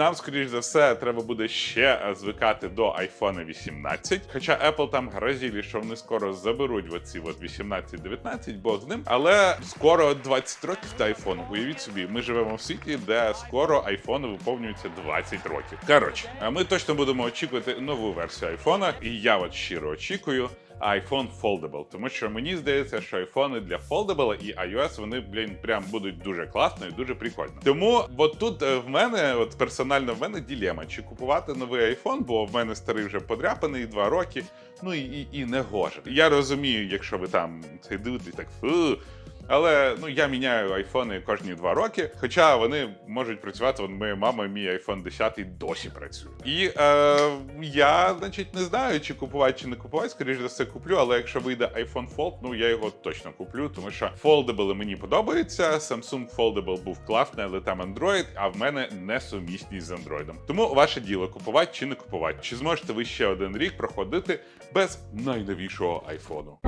Нам, скоріш за все, треба буде ще е, звикати до iPhone 18. Хоча Apple там грозілі, що вони скоро заберуть оці от 18-19, бог з ним. Але скоро 20 років та iPhone. Уявіть собі, ми живемо в світі, де скоро iPhone виповнюється 20 років. Коротше, ми точно будемо очікувати нову версію iPhone, і я от щиро очікую. iPhone Foldable, тому що мені здається, що айфони для Foldable і iOS вони, блін, прям будуть дуже класно і дуже прикольно. Тому от тут е, в мене, от персонально в мене ділема, чи купувати новий iPhone, бо в мене старий вже подряпаний два роки. Ну і, і, і не гоже. Я розумію, якщо ви там це дивитесь так фу. Але ну я міняю айфони кожні два роки, хоча вони можуть працювати. Вон моя мама, мій iPhone 10 досі працює. І е, я, значить, не знаю, чи купувати, чи не купувати. Скоріше за все, куплю. Але якщо вийде iPhone Fold, ну я його точно куплю, тому що Foldable мені подобається. Samsung Foldable був класний, але там Android, а в мене несумісність з Android. Тому ваше діло купувати чи не купувати. Чи зможете ви ще один рік проходити без найновішого айфону?